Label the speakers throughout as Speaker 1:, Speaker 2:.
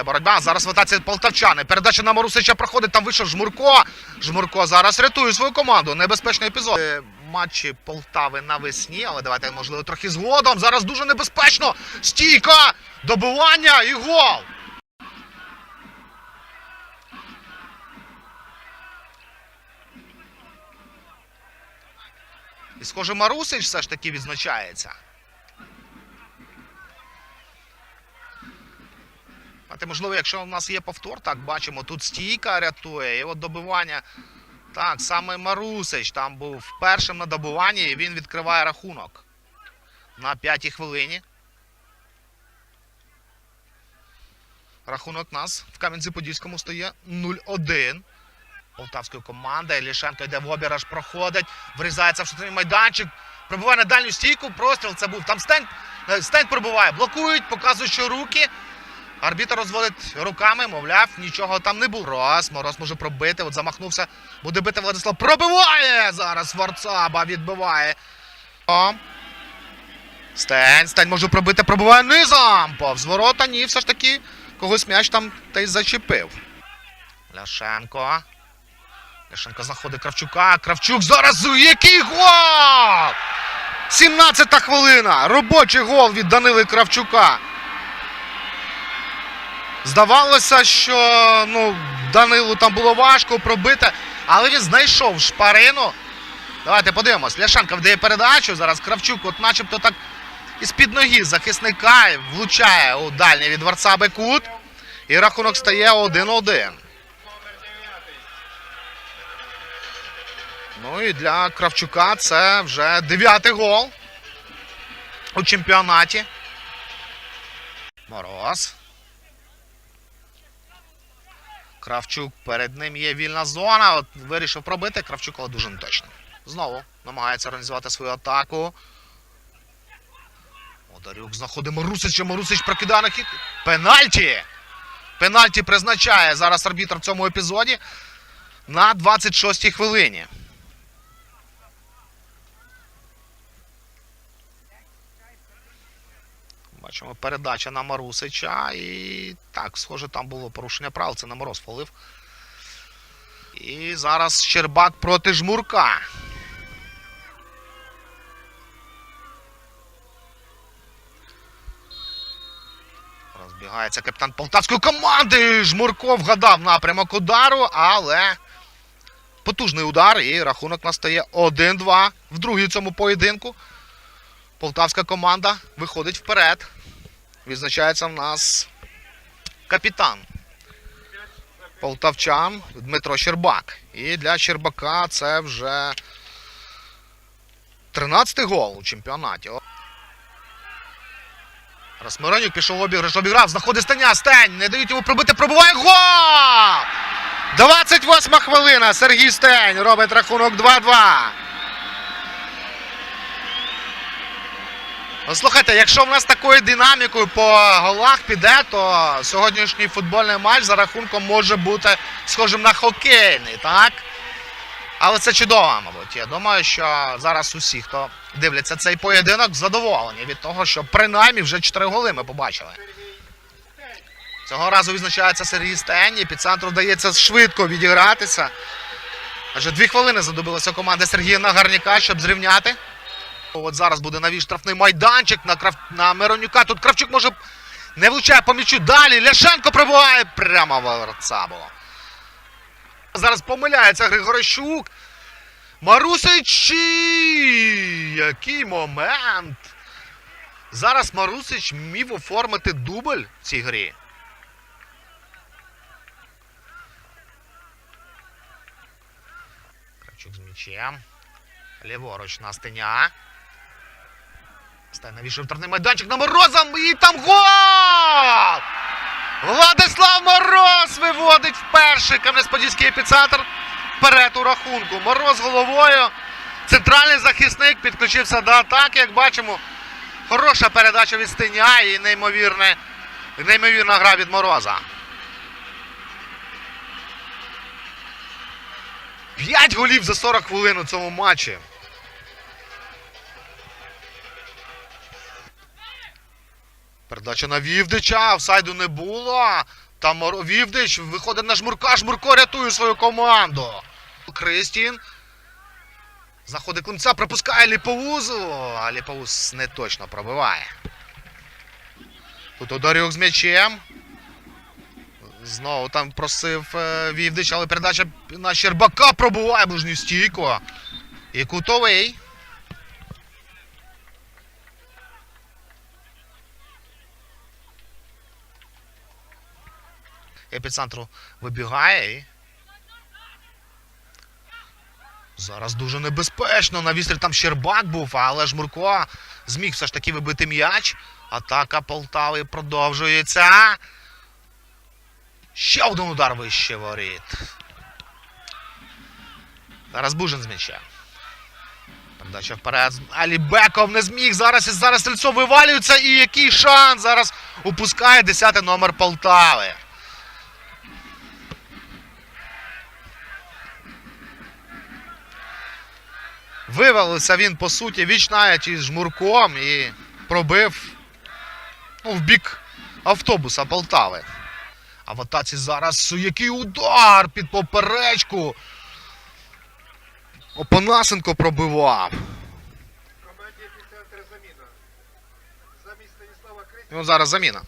Speaker 1: Боротьба зараз витається полтавчани. Передача на Марусича проходить. Там вийшов Жмурко. Жмурко зараз рятує свою команду. Небезпечний епізод. Е, Матчі Полтави навесні, але давайте можливо трохи згодом. Зараз дуже небезпечно. Стійка! Добивання і гол! І схоже, Марусич все ж таки відзначається. А можливо, якщо у нас є повтор, так бачимо, тут стійка рятує, і от добивання. Так, саме Марусич там був першим на добиванні, і він відкриває рахунок на п'ятій хвилині. Рахунок нас в Кам'янці-Подільському стає 0-1. Полтавської команди. Ілішенко йде в обіраж, проходить, врізається в штрафний майданчик, пробиває на дальню стійку. Простріл це був. Там стень, е, стень пробиває, блокують, показують, що руки. Арбітр розводить руками, мовляв, нічого там не було. Мороз, Мороз може пробити. От замахнувся. Буде бити Владислав. Пробиває! Зараз Варцаба відбиває. О. Стень, Стень може пробити, пробиває низом. Повз ворота, ні, все ж таки когось м'яч там та й зачепив. Ляшенко. Ляшенко знаходить Кравчука. Кравчук зараз який гол! 17-та хвилина. Робочий гол від Данили Кравчука. Здавалося, що ну, Данилу там було важко пробити, але він знайшов шпарину. Давайте подивимось. Ляшенко вдає передачу. Зараз Кравчук, от начебто так із-під ноги захисника влучає у дальній від Варцаби кут. І рахунок стає 1-1. Ну і для Кравчука це вже дев'ятий гол у чемпіонаті. Мороз. Кравчук перед ним є вільна зона. От вирішив пробити. Кравчук, але дуже неточно. Знову намагається організувати свою атаку. Одарюк знаходить Марусича. Марусич прокидає на хід. Пенальті! Пенальті призначає зараз арбітр в цьому епізоді на 26-й хвилині. Бачимо передача на Марусича. І так, схоже, там було порушення правил. Це на мороз фолив. І зараз Щербак проти жмурка. Розбігається капітан полтавської команди. Жмурко вгадав напрямок удару, але потужний удар. І рахунок настає 1-2 в другій цьому поєдинку. Полтавська команда виходить вперед. Відзначається в нас капітан. Полтавчан Дмитро Щербак. І для Щербака це вже 13-й гол у чемпіонаті. Расмиронюк пішов в обіграш, обіграв, знаходить Стеня, Стень, не дають йому пробити, пробиває гол! 28 хвилина, Сергій Стень робить рахунок 2-2. Слухайте, якщо в нас такою динамікою по голах піде, то сьогоднішній футбольний матч за рахунком може бути схожим на хокейний, так? Але це чудово, мабуть. Я думаю, що зараз усі, хто дивляться цей поєдинок, задоволені від того, що принаймні вже 4 голи ми побачили. Цього разу відзначається Сергій Стень, під центру вдається швидко відігратися. Адже дві хвилини задобилася команда Сергія Нагарняка, щоб зрівняти. От зараз буде навіть штрафний майданчик на, Крав... на Миронюка. Тут Кравчук може не влучає по м'ячу. Далі Ляшенко пробиває прямо в Арцабо. Зараз помиляється Григорищук. Марусич! Який момент! Зараз Марусич міг оформити дубль в цій грі. Кравчук з м'ячем. Ліворуч на стеня. Стань навіщо вторний майданчик на Морозом і там гол! Владислав Мороз виводить вперше Кам'янець-Подільський епіцентр вперед у рахунку. Мороз головою. Центральний захисник підключився до атаки, як бачимо. Хороша передача від Стеня і неймовірне, неймовірна гра від Мороза. П'ять голів за 40 хвилин у цьому матчі. Передача на Вівдича, офсайду не було. Там Вівдич виходить на Жмурка, Жмурко рятує свою команду. Кристін. Заходить Климця, пропускає Ліповузу, а Ліповуз не точно пробиває. Тут Одарюк з м'ячем. Знову там просив е, Вівдич, але передача на Щербака пробуває ближню стійку. І кутовий. Епіцентру вибігає і. Зараз дуже небезпечно. На вістрі там Щербак був, але ж Мурко зміг все ж таки вибити м'яч. Атака Полтави продовжується. Ще один удар вище воріт. Зараз Бужин з м'яча. Передача вперед. Алібеков не зміг. Зараз і зараз Стрільцов вивалюється. І який шанс зараз упускає 10 номер Полтави. Вивалився він, по суті, віч із жмурком і пробив ну, в бік автобуса Полтави. А в атаці зараз який удар під поперечку. Опанасенко пробивав.
Speaker 2: команді заміна. Станіслава Крисі
Speaker 1: І зараз заміна.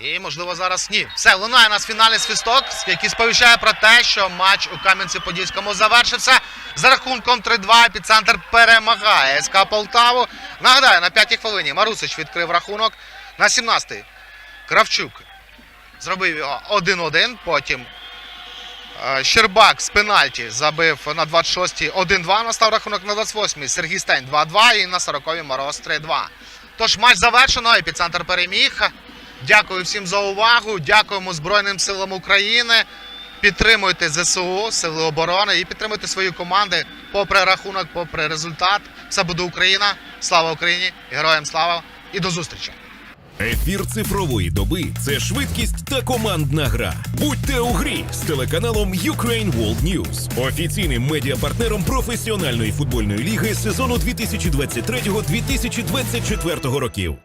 Speaker 1: І, можливо, зараз ні. Все, лунає нас фінальний свісток, який сповіщає про те, що матч у Кам'янці-Подільському завершився. За рахунком 3-2 епіцентр перемагає СК Полтаву. Нагадаю, на п'ятій хвилині Марусич відкрив рахунок. На 17-й Кравчук зробив його 1-1. Потім е, Щербак з пенальті забив на 26-й 1-2. Настав рахунок на 28-й. Сергій Стень 2-2 і на 40-й Мороз 3-2. Тож матч завершено, епіцентр переміг. Дякую всім за увагу. Дякуємо Збройним силам України. Підтримуйте ЗСУ, Сили оборони і підтримуйте свої команди попри рахунок, попри результат. Все буде Україна. Слава Україні! Героям слава і до зустрічі!
Speaker 3: Ефір цифрової доби це швидкість та командна гра. Будьте у грі з телеканалом Ukraine World News, офіційним медіапартнером професіональної футбольної ліги сезону 2023-2024 років.